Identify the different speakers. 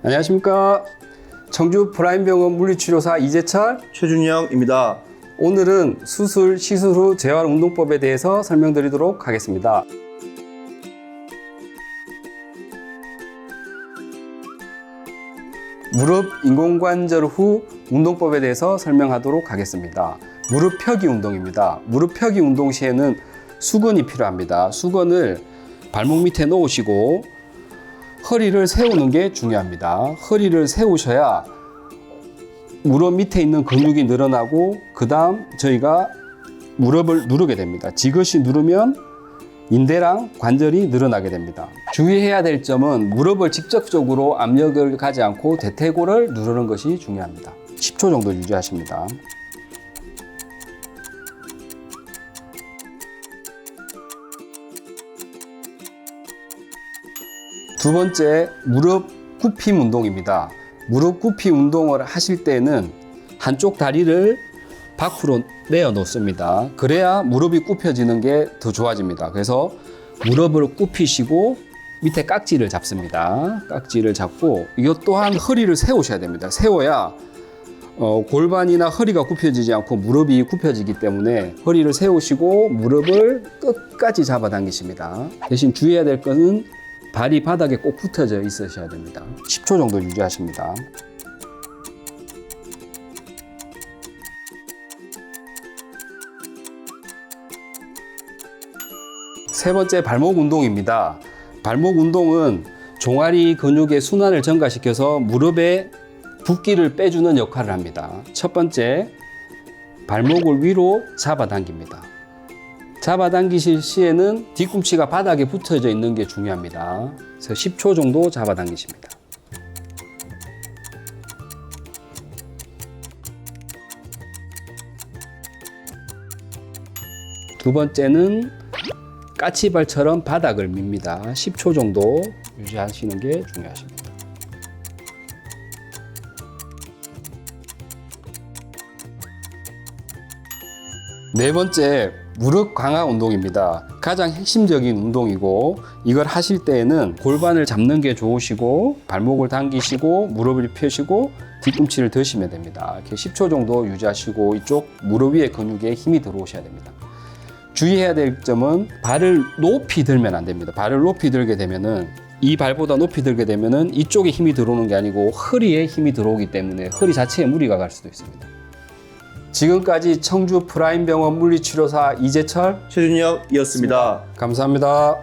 Speaker 1: 안녕하십니까. 청주 프라임병원 물리치료사 이재철.
Speaker 2: 최준영입니다.
Speaker 1: 오늘은 수술, 시술 후 재활 운동법에 대해서 설명드리도록 하겠습니다. 무릎 인공관절 후 운동법에 대해서 설명하도록 하겠습니다. 무릎 펴기 운동입니다. 무릎 펴기 운동 시에는 수건이 필요합니다. 수건을 발목 밑에 놓으시고 허리를 세우는 게 중요합니다. 허리를 세우셔야 무릎 밑에 있는 근육이 늘어나고 그 다음 저희가 무릎을 누르게 됩니다. 지그시 누르면 인대랑 관절이 늘어나게 됩니다. 주의해야 될 점은 무릎을 직접적으로 압력을 가지 않고 대퇴골을 누르는 것이 중요합니다. 10초 정도 유지하십니다. 두 번째, 무릎 굽힘 운동입니다. 무릎 굽힘 운동을 하실 때는 한쪽 다리를 밖으로 내어 놓습니다. 그래야 무릎이 굽혀지는 게 더 좋아집니다. 그래서 무릎을 굽히시고 밑에 깍지를 잡습니다. 깍지를 잡고 이것 또한 허리를 세우셔야 됩니다. 세워야 어, 골반이나 허리가 굽혀지지 않고 무릎이 굽혀지기 때문에 허리를 세우시고 무릎을 끝까지 잡아당기십니다. 대신 주의해야 될 것은 발이 바닥에 꼭 붙어져 있으셔야 됩니다. 10초 정도 유지하십니다. 세 번째 발목 운동입니다. 발목 운동은 종아리 근육의 순환을 증가시켜서 무릎에 붓기를 빼주는 역할을 합니다. 첫 번째, 발목을 위로 잡아당깁니다. 잡아당기실 시에는 뒤꿈치가 바닥에 붙어져 있는 게 중요합니다. 그래서 10초 정도 잡아당기십니다. 두 번째는 까치발처럼 바닥을 밉니다. 10초 정도 유지하시는 게 중요하십니다. 네 번째 무릎 강화 운동입니다. 가장 핵심적인 운동이고 이걸 하실 때에는 골반을 잡는 게 좋으시고 발목을 당기시고 무릎을 펴시고 뒤꿈치를 드시면 됩니다. 이렇게 10초 정도 유지하시고 이쪽 무릎 위에 근육에 힘이 들어오셔야 됩니다. 주의해야 될 점은 발을 높이 들면 안 됩니다. 발을 높이 들게 되면은 이 발보다 높이 들게 되면은 이쪽에 힘이 들어오는 게 아니고 허리에 힘이 들어오기 때문에 허리 자체에 무리가 갈 수도 있습니다. 지금까지 청주 프라임 병원 물리치료사 이재철
Speaker 2: 최준영이었습니다.
Speaker 1: 감사합니다.